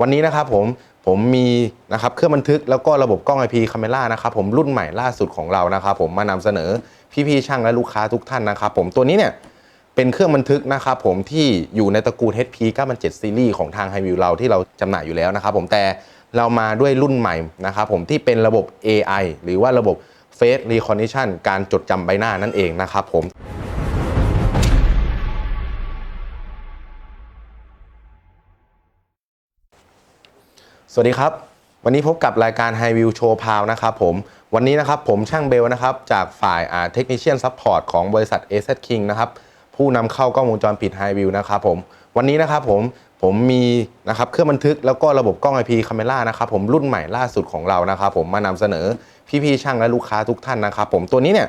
วันนี้นะครับผมผมมีนะครับเครื่องบันทึกแล้วก็ระบบกล้อง IP Camera นะครับผมรุ่นใหม่ล่าสุดของเรานะครับผมมานำเสนอพี่ๆช่างและลูกค้าทุกท่านนะครับผมตัวนี้เนี่ยเป็นเครื่องบันทึกนะครับผมที่อยู่ในตระกูล HP 907 Series ของทาง h i v i e w เราที่เราจำหน่ายอยู่แล้วนะครับผมแต่เรามาด้วยรุ่นใหม่นะครับผมที่เป็นระบบ AI หรือว่าระบบ Face Recognition การจดจำใบหน้านั่นเองนะครับผม สวัสดีครับ วันนี้พบกับรายการ High View Show p o w นะครับผมวันนี้นะครับผมช่างเบลนะครับ จากฝ่ายอ่า Technician Support ของบริษัท AZ King นะครับ ผู้นำเข้ากล้องวงจรปิด High View นะครับผมวันนี้นะครับผมผมมีนะครับเครื่องบันทึกแล้วก็ระบบกล้อง IP Camera นะครับผมรุ่นใหม่ล่าสุดของเรานะครับผมมานำเสนอพี่ๆช่างและลูกค้าทุกท่านนะครับผมตัวนี้เนี่ย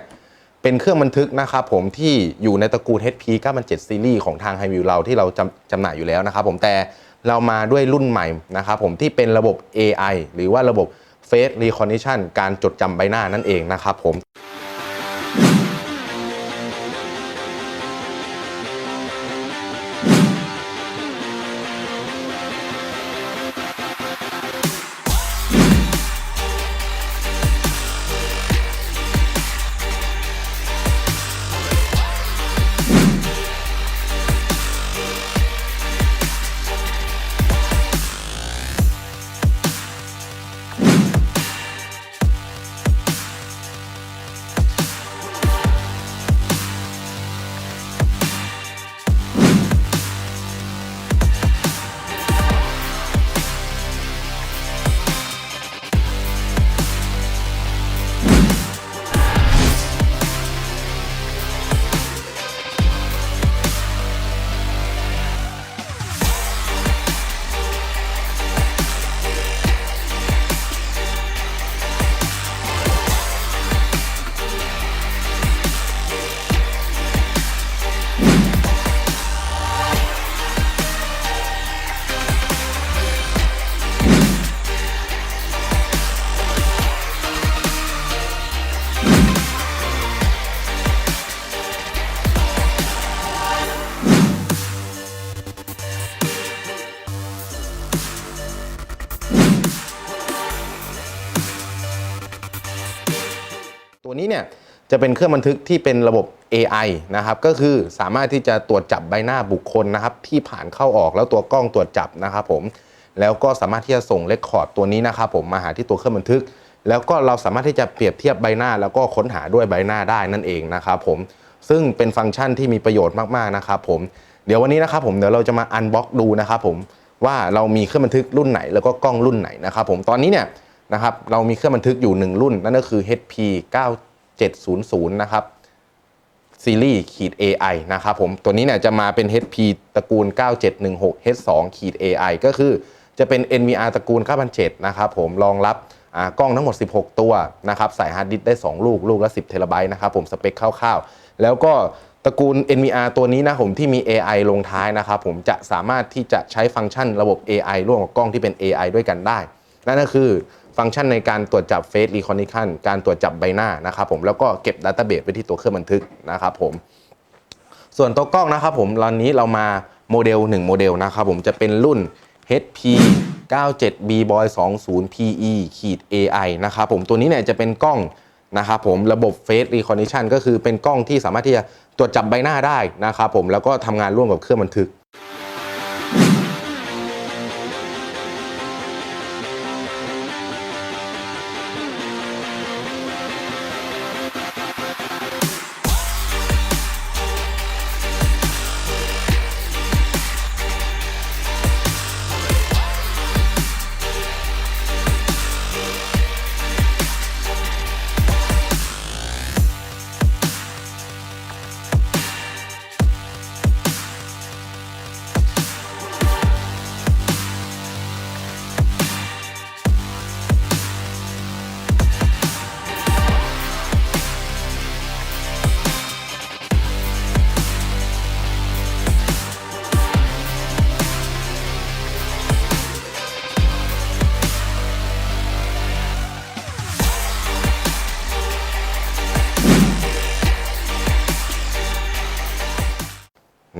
เป็นเครื่องบันทึกนะครับผมที่อยู่ในตระกูล HP 907 Series ของทาง h i v i e w เราที่เราจำจำหน่ายอยู่แล้วนะครับผมแต่ เรามาด้วยรุ่นใหม่นะครับผมที่เป็นระบบ AI หรือว่าระบบ Face Recognition การจดจำใบหน้านั่นเองนะครับผม จะเป็นเครื่องบันทึกที่เป็นระบบ AI นะครับก็คือสามารถที่จะตรวจจับใบหน้าบุคคลนะครับที่ผ่านเข้าออกแล้วตัวกล้องตรวจจับนะครับผมแล้วก็สามารถที่จะส่งเรคคอร์ดตัวนี้นะครับผมมาหาที่ตัวเครื่องบันทึก แล้วก็เราสามารถที่จะเปรียบเทียบใบหน้า แล้วก็ค้นหาด้วยใบหน้าได้นั่นเองนะครับผมซึ่งเป็นฟังก์ชันที่มีประโยชน์มากๆนะครับผมเดี๋ยววันนี้นะครับผมเดี๋ยวเราจะมาอันบ็อกดูนะครับผมว่าเรามีเครื่องบันทึกรุ่นไหนแล้วก็กล้องรุ่นไหนนะครับผมตอนนี้เนี่ยนะครับเรามีเครื่องบันทึกอยู่ 1 รุ่นนั่นก็คือ HP 700 นะครับซีรีส์ขีด AI นะครับผมตัวนี้เนี่ยจะมาเป็น HP ตระกูล 9716 H2 ขีด AI ก็คือจะเป็น NVR ตระกูล 9,700นะครับผมรองรับกล้องทั้งหมด 16 ตัวนะครับใส่ฮาร์ดดิสก์ได้ 2 ลูก ลูกละ 10 เทราไบต์นะครับผมสเปคคร่าวๆ แล้วก็ตระกูล NVR ตัวนี้นะผมที่มี AI ลงท้ายนะครับผมจะสามารถที่จะใช้ฟังก์ชันระบบ AI ร่วมกับกล้องที่เป็น AI ด้วยกันได้ นั่นก็คือ ฟังก์ชันในการตรวจจับ Face Recognition การตรวจจับใบหน้านะครับผมแล้วก็เก็บ Database ไว้ที่ตัวเครื่องบันทึกนะครับผมส่วนตัวกล้องนะครับผมตอนนี้เรามาโมเดล 1 โมเดลนะครับผมจะเป็นรุ่น HP 97 B Boy 20 PE ขีด AI นะครับผมตัวนี้เนี่ยจะเป็นกล้องนะครับผมระบบ Face Recognition ก็คือเป็นกล้องที่สามารถที่จะตรวจจับใบหน้าได้นะครับผมแล้วก็ทำงานร่วมกับเครื่องบันทึก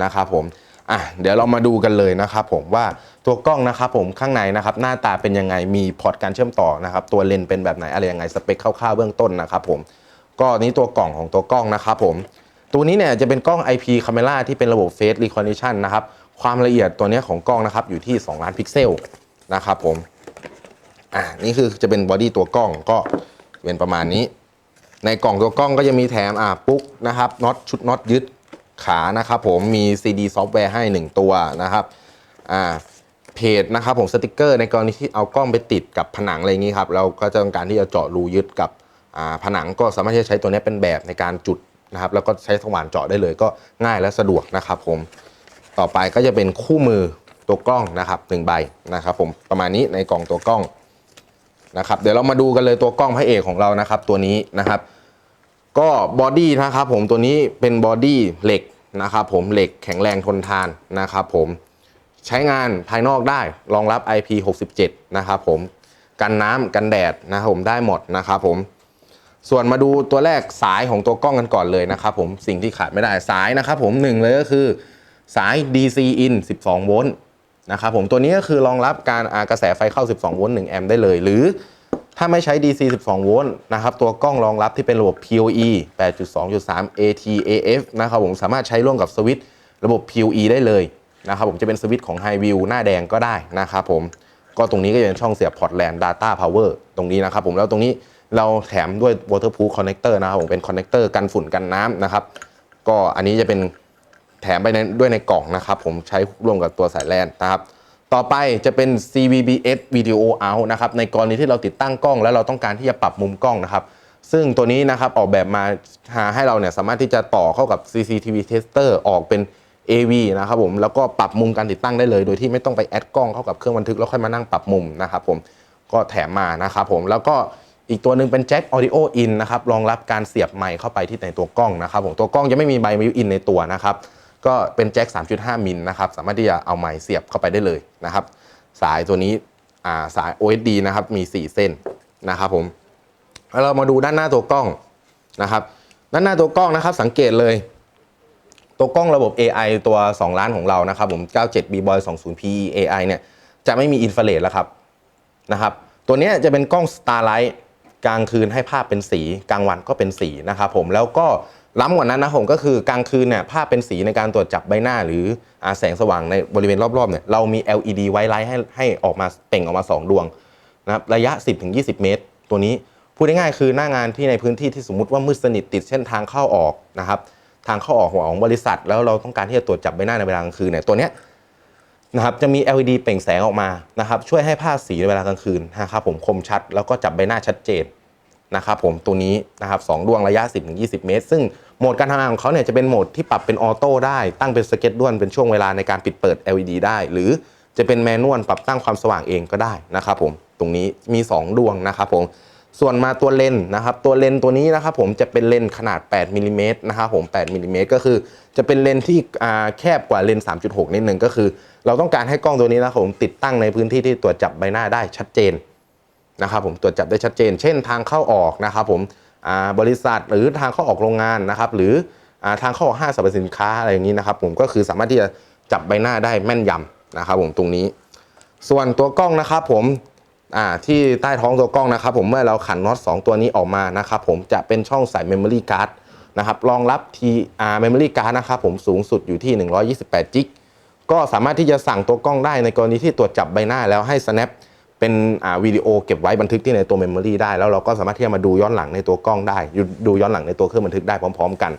นะครับผมอะเดี๋ยวเรามาดูกันเลยนะครับผมว่าตัวกล้องนะครับผมข้างในนะครับหน้าตาเป็นยังไงมีพอร์ตการเชื่อมต่อนะครับตัวเลนเป็นแบบไหนอะไรยังไงสเปคคร่าวๆเบื้องต้นนะครับผมก็นี้ตัวกล่องของตัวกล้องนะครับผมตัวนี้เนี่ยจะเป็นกล้อง IP Camera ที่เป็นระบบ Face Recognition นะครับความละเอียดตัวนี้ของกล้องนะครับอยู่ที่ 2 ล้านพิกเซลนะครับผมอ่านี่คือจะเป็นบอดี้ตัวกล้องก็เป็นประมาณนี้ ในกล่องตัวกล้องก็จะมีแถมอ่าปุ๊กนะครับน็อตชุดน็อตยึด ขานะครับผมมี CD ซอฟต์แวร์ให้ 1 ตัวนะครับอ่าเพจนะครับผมสติกเกอร์ในกรณีที่เอากล้องไปติดกับผนังอะไรอย่างนี้ครับเราก็จะต้องการที่จะเจาะรูยึดกับอ่าผนังก็สามารถที่จะใช้ตัวนี้เป็นแบบในการจุดนะครับ แล้วก็ใช้สว่านเจาะได้เลยก็ง่ายและสะดวกนะครับผมต่อไปก็จะเป็นคู่มือตัวกล้องนะครับหนึ่งใบนะครับ ผมประมาณนี้ในกล่องตัวกล้องนะครับ เดี๋ยวเรามาดูกันเลยตัวกล้องพระเอกของเรานะครับ ตัวนี้นะครับ ก็บอดี้นะครับผมตัวนี้เป็นบอดี้เหล็กนะครับผมเหล็กแข็งแรงทนทานนะครับผมใช้งานภายนอกได้รองรับ IP67 นะครับผมกันน้ำกันแดดนะครับผมได้หมดนะครับผมส่วนมาดูตัวแรกสายของตัวกล้องกันก่อนเลยนะครับผมสิ่งที่ขาดไม่ได้สายนะครับผมหนึ่งเลยก็คือสาย DC in 12 โวลต์นะครับผมตัวนี้ก็คือรองรับการอากระแสไฟเข้า 12 โวลต์1แอมป์ได้เลย หรือ ถ้าไม่ใช้ DC 12 โวลต์นะครับ ตัวกล้องรองรับที่เป็นระบบ PoE 8.2.3 ATAF นะครับผมสามารถใช้ร่วมกับสวิตช์ระบบ PoE ได้เลยนะครับผมจะเป็นสวิตช์ของ High View หน้าแดงก็ได้นะครับผมก็ตรงนี้ก็จะเป็นช่องเสียบพอร์ตแลน Data Power ตรงนี้นะครับผมแล้วตรงนี้เราแถมด้วย Waterproof Connector นะครับผมเป็นคอนเนคเตอร์กันฝุ่นกันน้ำนะครับก็อันนี้จะเป็นแถมไปในด้วยในกล่องนะครับผมใช้ร่วมกับตัวสายแลนนะครับ ต่อไปจะเป็น CVBS Video Out นะครับในกรณีที่เราติดตั้งกล้อง แล้วเราต้องการที่จะปรับมุมกล้องนะครับ ซึ่งตัวนี้นะครับออกแบบมาหาให้เราเนี่ยสามารถที่จะต่อเข้ากับ CCTV Tester ออกเป็น AV นะครับผมแล้วก็ปรับมุมการติดตั้งได้เลย โดยที่ไม่ต้องไปแอดกล้องเข้ากับเครื่องบันทึกแล้วค่อยมานั่งปรับมุมนะครับผมก็แถมมานะครับผมแล้วก็อีกตัวหนึ่งเป็นแจ็ค Audio In นะครับรองรับการเสียบไมค์เข้าไปที่ในตัวกล้องนะครับผมตัวกล้องจะไม่มีไมค์มิวอินในตัวนะครับ ก็เป็นแจ็ค 3.5 มิลนะครับ สามารถที่จะเอาไมค์เสียบเข้าไปได้เลยนะครับ สายตัวนี้สาย OSD นะครับ มี 4 เส้นนะครับผมแล้วเรามาดูด้านหน้าตัวกล้องนะครับ ด้านหน้าตัวกล้องนะครับ สังเกตเลย ตัวกล้องระบบ AI ตัว 2 ล้านของเรานะครับผม 97 B-Boy 20 PE AI เนี่ย จะไม่มีอินฟราเรดแล้วครับนะครับ ตัวนี้จะเป็นกล้อง Starlight กลางคืนให้ภาพเป็นสี กลางวันก็เป็นสีนะครับผม แล้วก็ ล้ำกว่านั้นนะผมก็คือกลางคืนเนี่ยภาพเป็นสีในการตรวจจับใบหน้า หรือแสงสว่างในบริเวณรอบๆเนี่ยเรามี LED ไวไลท์ให้ให้ออกมาเป่งออกมา 2 ดวงนะครับระยะ 10-20 เมตร ตัวนี้พูดง่ายๆคือหน้างานที่ในพื้นที่ที่สมมติว่ามืดสนิทติดเส้นทางเข้าออกนะครับทางเข้าออกของบริษัท แล้วเราต้องการที่จะตรวจจับใบหน้าในเวลากลางคืนเนี่ยตัวเนี้ยนะครับจะมี LED เปล่งแสงออกมานะครับช่วยให้ภาพสีในเวลากลางคืนนะครับผมคมชัดแล้วก็จับใบหน้าชัดเจนนะครับผมตัวนี้นะครับสองดวงระยะ 10-20 เมตร ซึ่ง โหมดการทำงานของเขาเนี่ยจะเป็นโหมดที่ปรับเป็นออโต้ได้ตั้งเป็นสเก็ตด้วนเป็นช่วงเวลาในการปิดเปิด LED ได้ หรือจะเป็นแมนนวลปรับตั้งความสว่างเองก็ได้นะครับผมตรงนี้มี 2 ดวงนะครับผมส่วนมาตัวเลนส์นะครับตัวเลนส์ตัวนี้นะครับผมจะเป็นเลนส์ขนาด 8มิลลิเมตรนะครับผม8มิลลิเมตรก็คือ จะเป็นเลนส์ที่แคบกว่าเลนส์3.6 นิดนึงก็คือ เราต้องการให้กล้องตัวนี้นะครับผมติดตั้งในพื้นที่ที่ตรวจจับใบหน้าได้ชัดเจนนะครับผมตรวจจับได้ชัดเจน เช่นทางเข้าออกนะครับผม บริษัทหรือทางเข้าออกโรงงานนะครับ หรืออทางเข้าออกห้างสรรพสินค้าอะไรอย่างนี้นะครับ ผมก็คือสามารถที่จะจับใบหน้าได้แม่นยำนะครับ ผมตรงนี้ ส่วนตัวกล้องนะครับ ผมที่ใต้ท้องตัวกล้องนะครับ ผมเมื่อเราขันน็อต2ตัวนี้ออกมานะครับ ผมจะเป็นช่องใส่ Memory Card นะครับรองรับ TR Memory Card นะครับผมสูงสุดอยู่ที่ 128จิกก็สามารถที่จะสั่งตัวกล้องได้ในกรณีที่ตรวจจับใบหน้าแล้วให้ snap เป็นวิดีโอเก็บไว้บันทึกที่ในตัวเมมโมรีได้ แล้วเราก็สามารถที่จะมาดูย้อนหลังในตัวกล้องได้ดูดูย้อนหลังในตัวเครื่องบันทึกได้พร้อม ๆ กัน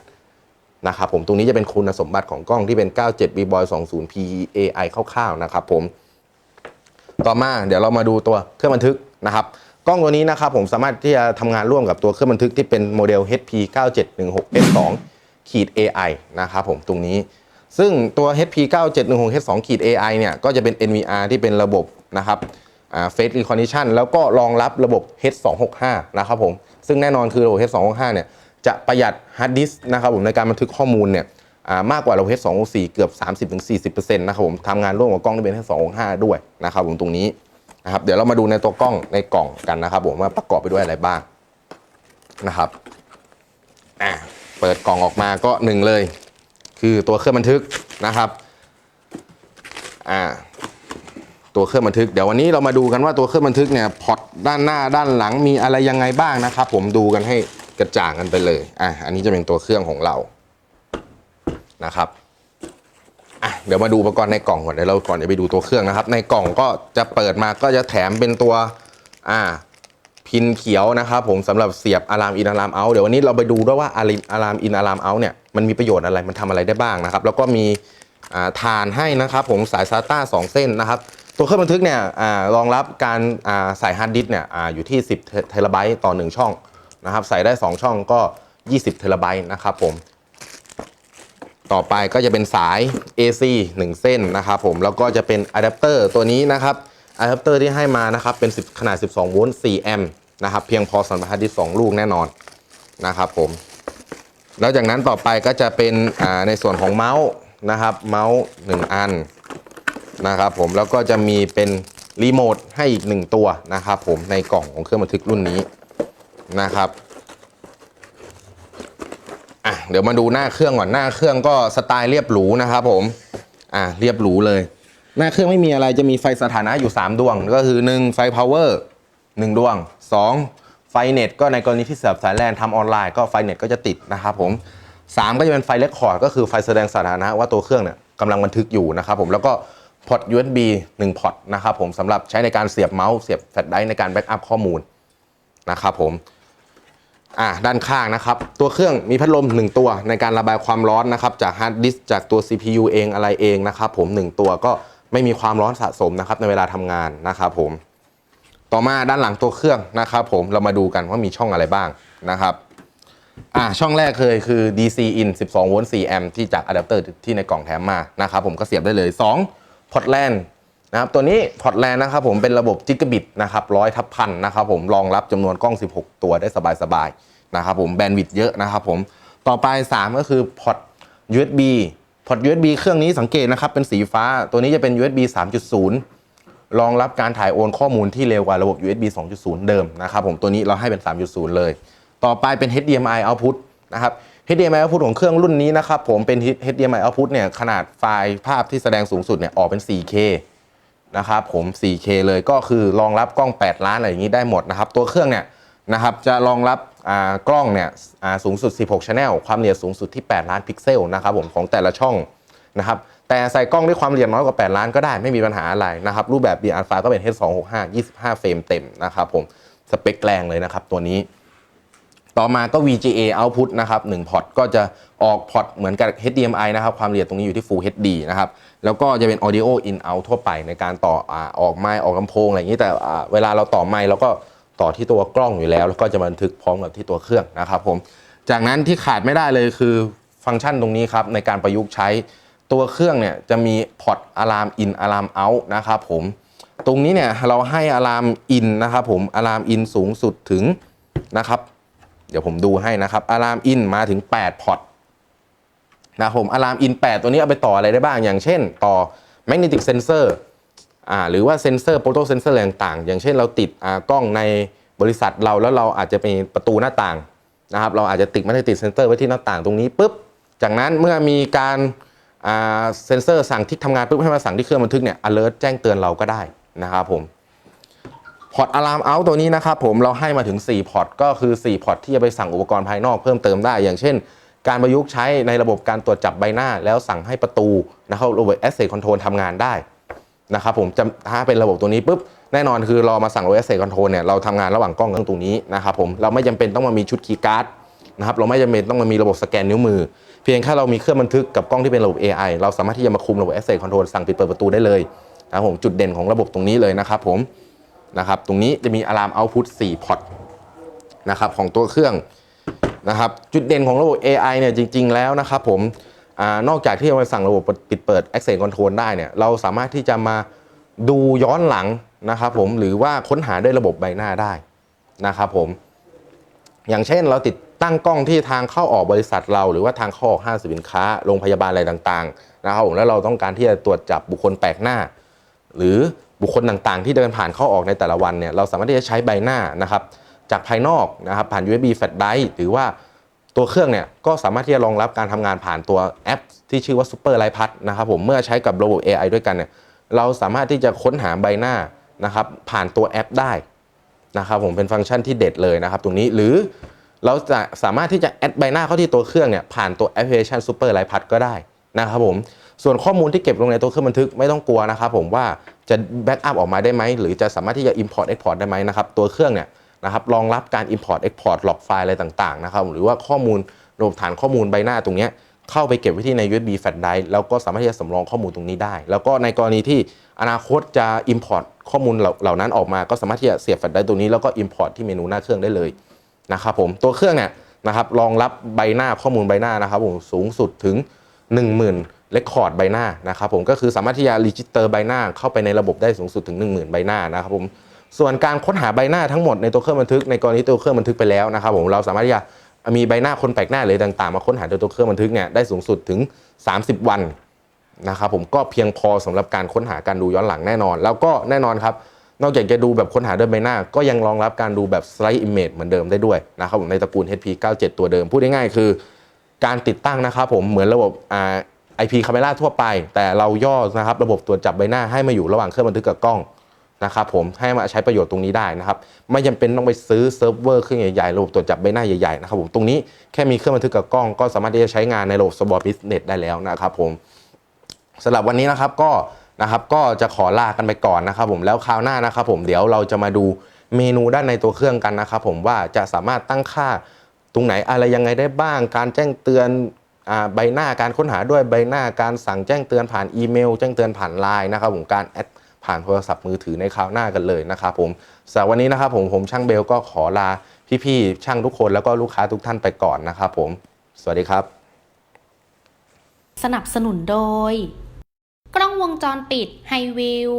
นะครับผมตรงนี้จะเป็นคุณสมบัติของกล้องที่เป็น 97 b boy 20 p AI คร่าวๆนะครับผมต่อมาเดี๋ยวเรามาดูตัวเครื่องบันทึกนะครับกล้องตัวนี้นะครับผมสามารถที่จะทำงานร่วมกับตัวเครื่องบันทึกที่เป็นโมเดล HP 9716 S2 ขีด AI นะครับผมตรงนี้ ซึ่งตัว HP 9716 S2 ขีด AI เนี่ยก็จะเป็น NVR ที่เป็นระบบนะครับ อ่า Face Recognition แล้วก็รองรับระบบ H265 นะครับผม ซึ่งแน่นอนคือระบบ H265 เนี่ยจะประหยัดฮาร์ดดิสก์นะครับผมในการบันทึกข้อมูลเนี่ยมากกว่าระบบ H264 เกือบ 30-40%นะครับผมทำงานร่วมกับกล้องที่เป็น H265 ด้วยนะครับผมตรงนี้นะครับเดี๋ยวเรามาดูในตัวกล้องในกล่องกันนะครับผมว่าประกอบไปด้วยอะไรบ้างนะครับอ่าเปิดกล่องออกมาก็หนึ่งเลย คือตัวเครื่องบันทึกนะครับอ่า ตัวเครื่องบันทึกเดี๋ยววันนี้เรามาดูกันว่าตัวเครื่องบันทึกเนี่ยพอร์ตด้านหน้าด้านหลังมีอะไรยังไงบ้างนะครับ ผมดูกันให้กระจ่างกันไปเลยอะอันนี้จะเป็นตัวเครื่องของเรานะครับอะเดี๋ยวมาดูอุปกรณ์ในกล่องก่อนเดี๋ยวเราก่อนจะไปดูตัวเครื่องนะครับ ในกล่องก็จะเปิดมาก็จะแถมเป็นตัวอ่าพินเขียวนะครับผมสำหรับเสียบอะลามอินอะลามเอาเดี๋ยววันนี้เราไปดูด้วยว่าอะลามอินอะลามเอาเนี่ยมันมีประโยชน์อะไรมันทำอะไรได้บ้างนะครับ แล้วก็มีอ่าฐานให้นะครับผมสายซาต้า2เส้นนะครับ ตัวเครื่องบันทึกเนี่ยรองรับการอ่าใส่ฮาร์ดดิสก์เนี่ยอยู่ที่ 10 เทราไบต์ต่อ 1 ช่องนะครับ ใส่ได้ 2 ช่องก็ 20 เทราไบต์นะครับผม ต่อไปก็จะเป็นสาย AC 1 เส้นนะครับผมแล้วก็จะเป็นอะแดปเตอร์ตัวนี้นะครับอะแดปเตอร์ที่ให้มานะครับเป็นขนาด 12 โวลต์ 4 แอมป์นะครับเพียงพอสำหรับฮาร์ดดิสก์2ลูกแน่นอนนะครับผมแล้วจากนั้นต่อไปก็จะเป็นในส่วนของเมาส์นะครับเมาส์1อัน นะครับผมแล้วก็จะมีเป็นรีโมทให้อีก1ตัวนะครับผมในกล่องของเครื่องบันทึกรุ่นนี้นะครับอะเดี๋ยวมาดูหน้าเครื่องก่อนหน้าเครื่องก็สไตล์เรียบหรูนะครับผมอะเรียบหรูเลย หน้าเครื่องไม่มีอะไรจะมีไฟสถานะอยู่ 3 ดวง ก็คือ 1 ไฟ power 1 ดวง 2 ไฟเน็ตก็ในกรณีที่เสียบสายแลนทำออนไลน์ก็ไฟเน็ตก็จะติดนะครับผม 3 ก็จะเป็นไฟเรคคอร์ดก็คือไฟแสดงสถานะว่าตัวเครื่องเนี่ยกำลังบันทึกอยู่นะครับผมแล้วก็ พอร์ต USB 1 พอร์ตนะครับผมสำหรับใช้ในการเสียบเมาส์เสียบแฟลชไดร์ในการแบ็กอัพข้อมูลนะครับผมอ่าด้านข้างนะครับ ตัวเครื่องมีพัดลม 1 ตัวในการระบายความร้อนนะครับ จากฮาร์ดดิสก์จากตัว CPU เองอะไรเองนะครับผม 1 ตัวก็ไม่มีความร้อนสะสมนะครับในเวลาทำงานนะครับผมต่อมาด้านหลังตัวเครื่องนะครับผมเรามาดูกันว่ามีช่องอะไรบ้างนะครับอ่าช่องแรกเคยคือ DC in 12 โวลต์4แอมป์ที่จากอะแดปเตอร์ที่ในกล่องแถมมานะครับผมก็เสียบได้เลย 2 พอร์ตแลนด์นะครับตัวนี้พอร์ตแลนด์นะครับผมเป็นระบบจิกะบิตนะครับร้อยทับพันนะครับผมรองรับจำนวนกล้อง 16 ตัวได้สบายๆนะครับผมแบนด์วิดต์เยอะนะครับผมต่อไป 3 ก็คือพอร์ต USB พอร์ต USB เครื่องนี้สังเกตนะครับเป็นสีฟ้าตัวนี้จะเป็น USB 3.0 รองรับการถ่ายโอนข้อมูลที่เร็วกว่าระบบ USB 2.0 เดิมนะครับผมตัวนี้เราให้เป็น 3.0 เลย ต่อไปเป็น HDMI output นะครับ HDMI output ของเครื่องรุ่นนี้นะครับผมเป็น HDMI output เนี่ยขนาดไฟล์ภาพที่แสดงสูงสุดเนี่ยออกเป็น 4K นะครับผม 4K เลยก็คือรองรับกล้อง 8 ล้านอะไรอย่างนี้ได้หมดนะครับ ตัวเครื่องเนี่ยนะครับจะรองรับอ่ากล้องเนี่ยอ่าสูงสุด 16 channel ความละเอียดสูงสุดที่ 8 ล้านพิกเซลนะครับผมของแต่ละช่องนะครับแต่ใส่กล้องด้วยความละเอียดน้อยกว่า 8 ล้านก็ได้ไม่มีปัญหาอะไรนะครับรูปแบบ DR ไฟล์ก็เป็น H265 25 เฟรมเต็มนะครับผมสเปคแรงเลยนะครับตัวนี้ ต่อมาก็ VGA output นะครับ1พอร์ตก็จะออกพอร์ตเหมือนกับ HDMI นะครับ ความละเอียดตรงนี้อยู่ที่ Full HD นะครับ แล้วก็จะเป็น Audio in out ทั่วไปในการต่อออกไมค์ออกลำโพงอะไรอย่างนี้ แต่เวลาเราต่อไมค์เราก็ต่อที่ตัวกล้องอยู่แล้ว แล้วก็จะบันทึกพร้อมกับที่ตัวเครื่องนะครับผม จากนั้นที่ขาดไม่ได้เลยคือฟังก์ชันตรงนี้ครับในการประยุกต์ใช้ตัวเครื่องเนี่ยจะมีพอร์ตอะลามอินอะลามเอาท์นะครับผม ตรงนี้เนี่ยเราให้อะลามอินนะครับผมอะลามอินสูงสุดถึงนะครับ เดี๋ยวผมดูให้นะครับอะลามอินมาถึง 8 พอร์ตนะครับผมอะลามอิน 8 ตัวนี้เอาไปต่ออะไรได้บ้าง อย่างเช่น ต่อ magnetic sensor อ่าหรือว่าเซนเซอร์โปรโตเซนเซอร์อะไรต่างๆ อย่างเช่นเราติดอ่ากล้องในบริษัทเราแล้วเราอาจจะเป็นประตูหน้าต่างนะครับเราอาจจะติด magnetic sensor ไว้ที่หน้าต่างตรงนี้ปุ๊บจากนั้นเมื่อมีการอ่าเซนเซอร์สั่งทิศทำงานปุ๊บให้มาสั่งที่เครื่องบันทึกเนี่ย alert แจ้งเตือนเราก็ได้นะครับผม อร์ตอะลามเอาตัวนี้นะครับผมเราให้มาถึง 4 พอร์ต ก็คือ 4 พอร์ตที่จะไปสั่งอุปกรณ์ภายนอกเพิ่มเติมได้ อย่างเช่น การประยุกต์ใช้ในระบบการตรวจจับใบหน้า แล้วสั่งให้ประตูนะครับระบบ Asset Control ทำงานได้นะครับผมจะถ้าเป็นระบบตัวนี้ปุ๊บแน่นอนคือเรามาสั่งระบบ Asset Control เนี่ยเราทำงานระหว่างกล้องกับตรงนี้นะครับผมเราไม่จำเป็นต้องมามีชุดคีย์การ์ดนะครับเราไม่จำเป็นต้องมามีระบบสแกนนิ้วมือ เพียงแค่เรามีเครื่องบันทึกกับกล้องที่เป็นระบบ AI เราสามารถที่จะมาคุมระบบ Asset Control สั่งปิดเปิดประตูได้เลยนะครับผมจุดเด่นของระบบตรงนี้เลยนะครับผม นะครับ ตรงนี้จะมีอะลามเอาพุต4พอร์ตนะครับของตัวเครื่องนะครับ จุดเด่นของระบบ AI เนี่ยจริง ๆ แล้วนะครับผมอนอกจากที่จะมาสั่งระบบปิดเปิด Access Control ได้เนี่ยเราสามารถที่จะมาดูย้อนหลังนะครับผมหรือว่าค้นหาด้วยระบบใบหน้าได้นะครับผมอย่างเช่นเราติดตั้งกล้องที่ทางเข้าออกบริษัทเรา หรือว่าทางเข้าออกห้างสินค้าโรงพยาบาลอะไรต่างๆนะครับผมแล้วเราต้องการที่จะตรวจจับบุคคลแปลกหน้า หรือ บุคคลต่างๆ ที่เดินผ่านเข้าออกในแต่ละวันเนี่ยเราสามารถที่จะใช้ใบหน้านะครับจากภายนอกนะครับผ่าน USB flash drive หรือว่าตัวเครื่องเนี่ยก็สามารถที่จะรองรับการทำงานผ่านตัวแอป ที่ชื่อว่า Super Light Plus นะครับผมเมื่อใช้กับระบบ AI ด้วยกันเนี่ยเราสามารถที่จะค้นหาใบหน้านะครับผ่านตัวแอปได้นะครับผมเป็นฟังก์ชันที่เด็ดเลยนะครับตรงนี้หรือเราจะสามารถที่จะแอดใบหน้าเข้าที่ตัวเครื่องเนี่ยผ่านตัวแอปพลิเคชัน Super ไลพัดก็ได้ นะครับผมส่วนข้อมูลที่เก็บลงในตัวเครื่องบันทึกไม่ต้องกลัวนะครับผมว่าจะแบ็กอัพออกมาได้ไหมหรือจะสามารถที่จะ Import Export ได้ไหมนะครับตัวเครื่องเนี่ยนะครับรองรับการ Import Export หลอกไฟล์อะไรต่างๆนะครับหรือว่าข้อมูลระบบฐานข้อมูลใบหน้าตรงนี้เข้าไปเก็บไว้ที่ใน USB flash drive แล้วก็สามารถที่จะสำรองข้อมูลตรงนี้ได้ แล้วก็ในกรณีที่อนาคตจะ import ข้อมูลเหล่านั้นออกมาก็สามารถที่จะเสียบ flash drive ตรงนี้แล้วก็ import ที่เมนูหน้าเครื่องได้เลยนะครับผมตัวเครื่องเนี่ยนะครับรองรับใบหน้าข้อมูลใบหน้านะครับผมสูงสุดถึง 10,000เลคคอร์ดใบหน้านะครับผมก็คือสามารถที่จะรีจิสเตอร์ใบหน้าเข้าไปในระบบได้สูงสุดถึง 10,000 ใบหน้านะครับผมส่วนการค้นหาใบหน้าทั้งหมดในตัวเครื่องบันทึกในกรณีตัวเครื่องบันทึกไปแล้วนะครับผมเราสามารถที่จะมีใบหน้าคนแปลกหน้าเลยต่างๆ มาค้นหาโดยตัวเครื่องบันทึกเนี่ยได้สูงสุดถึง 30 วันนะครับผมก็เพียงพอสำหรับการค้นหาการดูย้อนหลังแน่นอน แล้วก็แน่นอนครับนอกจากจะดูแบบค้นหาด้วยใบหน้า ก็ยังรองรับการดูแบบ slide image เหมือนเดิมได้ด้วยนะครับผมในตระกูล HP 97 ตัวเดิมพูดง่ายๆคือ การติดตั้งนะครับผมเหมือนระบบอ่า IP camera ทั่วไป แต่เราย่อนะครับ ระบบตรวจจับใบหน้าให้มาอยู่ระหว่างเครื่องบันทึกกับกล้องนะครับผมให้มาใช้ประโยชน์ตรงนี้ได้นะครับ ไม่จำเป็นต้องไปซื้อเซิร์ฟเวอร์เครื่องใหญ่ๆ ระบบตรวจจับใบหน้าใหญ่ๆนะครับผมตรงนี้แค่มีเครื่องบันทึกกับกล้องก็สามารถที่จะใช้งานในระบบ Sport Business ได้แล้วนะครับผมสำหรับวันนี้นะครับก็นะครับก็จะขอลากันไปก่อนนะครับผมแล้วคราวหน้านะครับผมเดี๋ยวเราจะมาดูเมนูด้านในตัวเครื่องกันนะครับผมว่าจะสามารถตั้งค่า ตรงไหนอะไรยังไงได้บ้าง การแจ้งเตือนอใบหน้าการค้นหาด้วยใบหน้าการสั่งแจ้งเตือนผ่านอีเมล แจ้งเตือนผ่านไลน์นะครับผมการแอดผ่านโทรศัพท์มือถือในคราวหน้ากันเลยนะครับผมสำหรับวันนี้นะครับผมผมช่างเบลก็ขอลาพี่ๆช่างทุกคนแล้วก็ลูกค้าทุกท่านไปก่อนนะครับผม สวัสดีครับ สนับสนุนโดย กล้องวงจรปิดไฮวิว